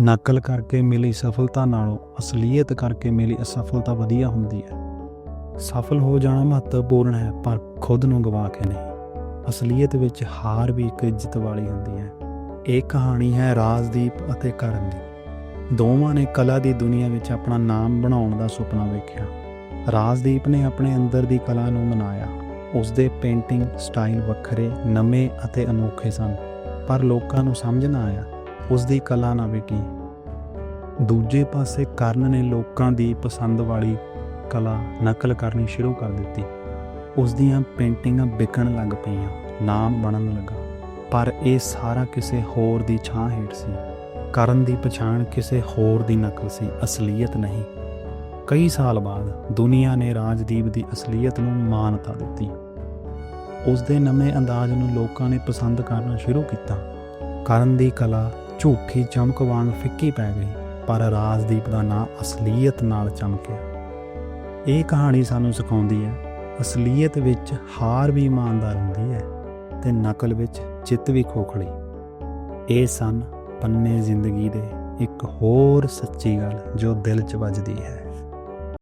ਨਕਲ ਕਰਕੇ ਮਿਲੀ ਸਫਲਤਾ ਨਾਲੋਂ, ਅਸਲੀਅਤ ਕਰਕੇ ਮਿਲੀ ਅਸਫਲਤਾ ਵਧੀਆ ਹੁੰਦੀ ਹੈ। ਸਫਲ ਹੋ ਜਾਣਾ ਮਹੱਤਵਪੂਰਨ ਹੈ, ਪਰ ਖੁਦ ਨੂੰ ਗਵਾ ਕੇ ਨਹੀਂ। ਅਸਲੀਅਤ ਵਿੱਚ ਹਾਰ ਵੀ ਇੱਕ ਇੱਜ਼ਤ ਵਾਲੀ ਹੁੰਦੀ ਹੈ। ਇਹ ਕਹਾਣੀ ਹੈ ਰਾਜਦੀਪ ਅਤੇ ਕਰਨ ਦੀ। ਦੋਵਾਂ ਨੇ ਕਲਾ ਦੀ ਦੁਨੀਆ ਵਿੱਚ ਆਪਣਾ ਨਾਮ ਬਣਾਉਣ ਦਾ ਸੁਪਨਾ ਵੇਖਿਆ। ਰਾਜਦੀਪ ਨੇ ਆਪਣੇ ਅੰਦਰ ਦੀ ਕਲਾ ਨੂੰ ਮਨਾਇਆ। ਉਸ ਦੇ ਪੇਂਟਿੰਗ ਸਟਾਈਲ ਵੱਖਰੇ, ਨਵੇਂ ਅਤੇ ਅਨੋਖੇ ਸਨ। ਪਰ ਲੋਕਾਂ ਨੂੰ ਸਮਝ ਨਾ ਆਇਆ ਉਸ ਦੀ ਕਲਾ ਨਾ ਵਿਕੀ ਦੂਜੇ ਪਾਸੇ ਕਰਨ ਨੇ ਲੋਕਾਂ ਦੀ ਪਸੰਦ ਵਾਲੀ ਕਲਾ ਨਕਲ ਕਰਨੀ ਸ਼ੁਰੂ ਕਰ ਦਿੱਤੀ। ਉਸ ਦੀਆਂ ਪੇਂਟਿੰਗਾਂ ਵਿਕਣ ਲੱਗ ਪਈਆਂ, ਨਾਮ ਬਣਨ ਲੱਗਾ। ਪਰ ਇਹ ਸਾਰਾ ਕਿਸੇ ਹੋਰ ਦੀ ਛਾਂ ਹੇਠ ਸੀ। ਕਰਨ ਦੀ ਪਛਾਣ ਕਿਸੇ ਹੋਰ ਦੀ ਨਕਲ ਸੀ, ਅਸਲੀਅਤ ਨਹੀਂ। ਕਈ ਸਾਲ ਬਾਅਦ ਦੁਨੀਆ ਨੇ ਰਾਜਦੀਪ ਦੀ ਅਸਲੀਅਤ ਨੂੰ ਮਾਨਤਾ ਦਿੱਤੀ। ਉਸ ਦੇ ਨਵੇਂ ਅੰਦਾਜ਼ ਨੂੰ ਲੋਕਾਂ ਨੇ ਪਸੰਦ ਕਰਨਾ ਸ਼ੁਰੂ ਕੀਤਾ। ਕਰਨ ਦੀ ਕਲਾ ਝੂਠੀ ਚਮਕ ਵਾਂਗ ਫਿੱਕੀ ਪੈ ਗਈ, ਪਰ ਰਾਜਦੀਪ ਦਾ ਨਾਂ ਅਸਲੀਅਤ ਨਾਲ ਚਮਕਿਆ। ਇਹ ਕਹਾਣੀ ਸਾਨੂੰ ਸਿਖਾਉਂਦੀ ਹੈ, ਅਸਲੀਅਤ ਵਿੱਚ ਹਾਰ ਵੀ ਇਮਾਨਦਾਰ ਹੁੰਦੀ ਹੈ ਤੇ ਨਕਲ ਵਿੱਚ ਚਿੱਤ ਵੀ ਖੋਖਲੀ। ਇਹ ਸਨ ਪੰਨੇ ਜ਼ਿੰਦਗੀ ਦੇ ਇੱਕ ਹੋਰ ਸੱਚੀ ਗੱਲ ਜੋ ਦਿਲ 'ਚ ਵੱਜਦੀ ਹੈ।